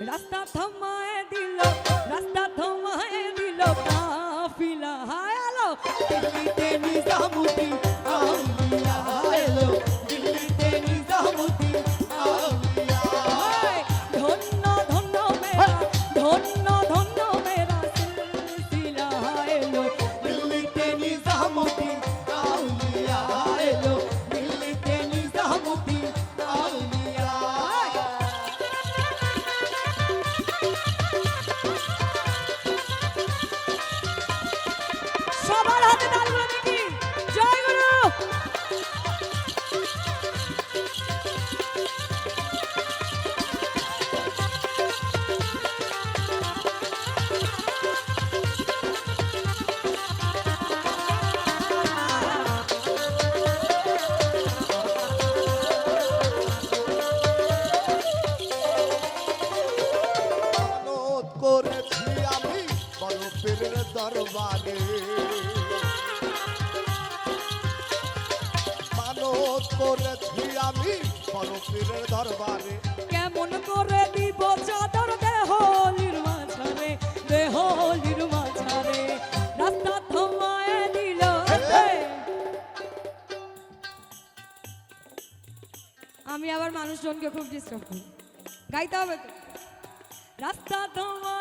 রাস্তা থমায় দিল রাস্তা থমায় দিল কাফিলা হায় আলো দিল্লিতে নিজামুদ্দিন আউলিয়া দরবারে মানত করেছি আমি দরবারে। কেমন করে দিব চাদর আমি আবার মানুষজনকে খুব ডিস্টার্ব করি। গাইতে হবে রাস্তা থামায়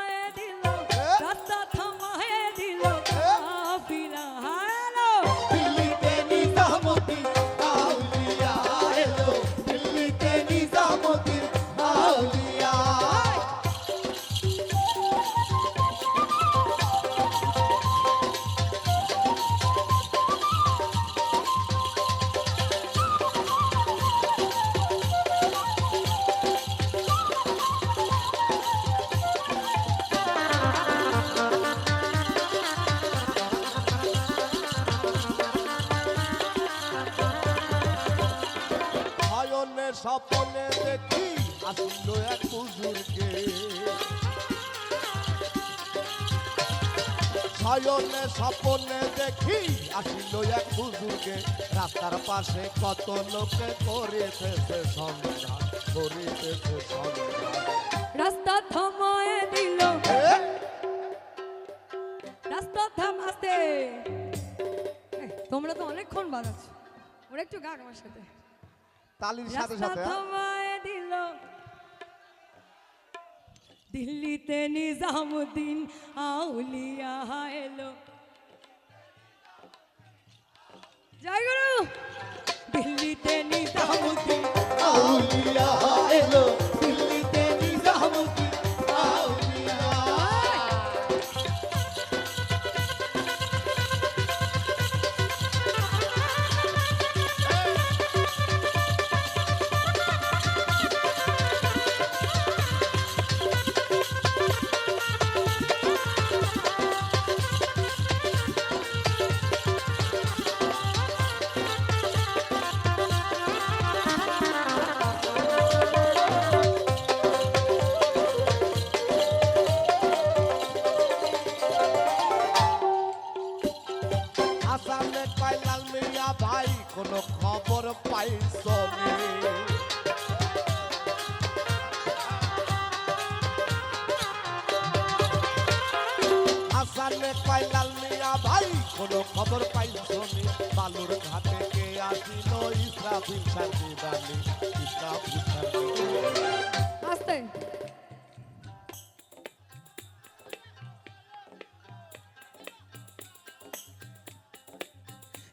স্বপনে দেখি আসিল এক হুজুরকে নয়নে স্বপনে দেখি আসিল এক হুজুরকে রাস্তার পাশে কত লোকে করিতেছে সন্ধান করিতেছে সন্ধান। রাস্তা থামায় দিল। রাস্তা থামাতে। তোমরা তো অনেকক্ষণ বাজাচ্ছ। ওরা একটু গান আমার সাথে। তালির সাথে সাথে হ্যাঁ? দিল দিল্লিতে নিজামুদ্দিন আউলিয়া এলো জয় গুরু দিল্লিতে নিজামুদ্দিন কোনো খবর পাইছ নি? পাইলাল মিয়া ভাই, কোনো খবর পাইছ? বালুর ঘাটে কে আসিল ইসরাফিল সাথী দানি ইসরাফিল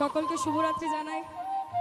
সকলকে শুভরাত্রি জানাই